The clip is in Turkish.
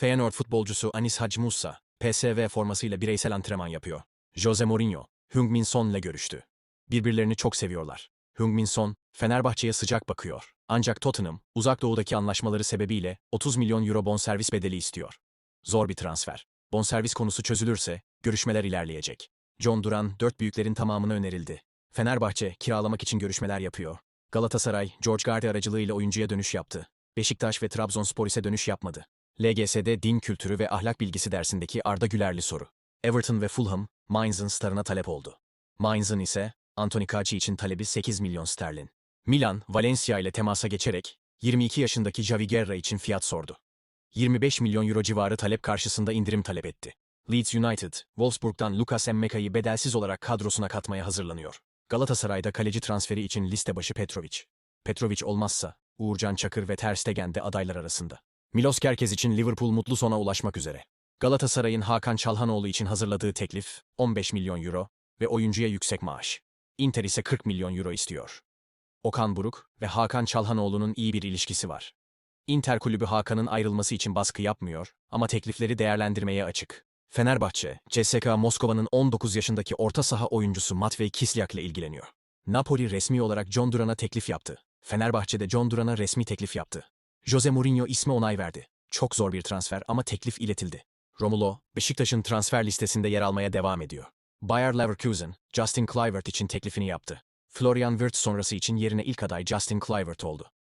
Feyenoord futbolcusu Anis Hacı Musa, PSV formasıyla bireysel antrenman yapıyor. Jose Mourinho, Heung-min Son ile görüştü. Birbirlerini çok seviyorlar. Heung-min Son, Fenerbahçe'ye sıcak bakıyor. Ancak Tottenham, uzak doğudaki anlaşmaları sebebiyle 30 milyon euro bonservis bedeli istiyor. Zor bir transfer. Bonservis konusu çözülürse, görüşmeler ilerleyecek. John Duran, dört büyüklerin tamamına önerildi. Fenerbahçe, kiralamak için görüşmeler yapıyor. Galatasaray, George Gardi aracılığıyla oyuncuya dönüş yaptı. Beşiktaş ve Trabzonspor ise dönüş yapmadı. LGS'de din kültürü ve ahlak bilgisi dersindeki Arda Gülerli soru. Everton ve Fulham, Mainz'ın starına talep oldu. Mainz'ın ise Anthony Kaci için talebi 8 milyon sterlin. Milan, Valencia ile temasa geçerek 22 yaşındaki Javi Guerra için fiyat sordu. 25 milyon euro civarı talep karşısında indirim talep etti. Leeds United, Wolfsburg'dan Lucas Emmeka'yı bedelsiz olarak kadrosuna katmaya hazırlanıyor. Galatasaray'da kaleci transferi için liste başı Petrovic. Petrovic olmazsa Uğurcan Çakır ve Ter Stegen de adaylar arasında. Milos Kerkez için Liverpool mutlu sona ulaşmak üzere. Galatasaray'ın Hakan Çalhanoğlu için hazırladığı teklif 15 milyon euro ve oyuncuya yüksek maaş. Inter ise 40 milyon euro istiyor. Okan Buruk ve Hakan Çalhanoğlu'nun iyi bir ilişkisi var. Inter kulübü Hakan'ın ayrılması için baskı yapmıyor ama teklifleri değerlendirmeye açık. Fenerbahçe, CSKA Moskova'nın 19 yaşındaki orta saha oyuncusu Matvey Kislyak ile ilgileniyor. Napoli resmi olarak John Duran'a teklif yaptı. Fenerbahçe de John Duran'a resmi teklif yaptı. Jose Mourinho isme onay verdi. Çok zor bir transfer ama teklif iletildi. Romulo, Beşiktaş'ın transfer listesinde yer almaya devam ediyor. Bayer Leverkusen, Justin Kluivert için teklifini yaptı. Florian Wirtz sonrası için yerine ilk aday Justin Kluivert oldu.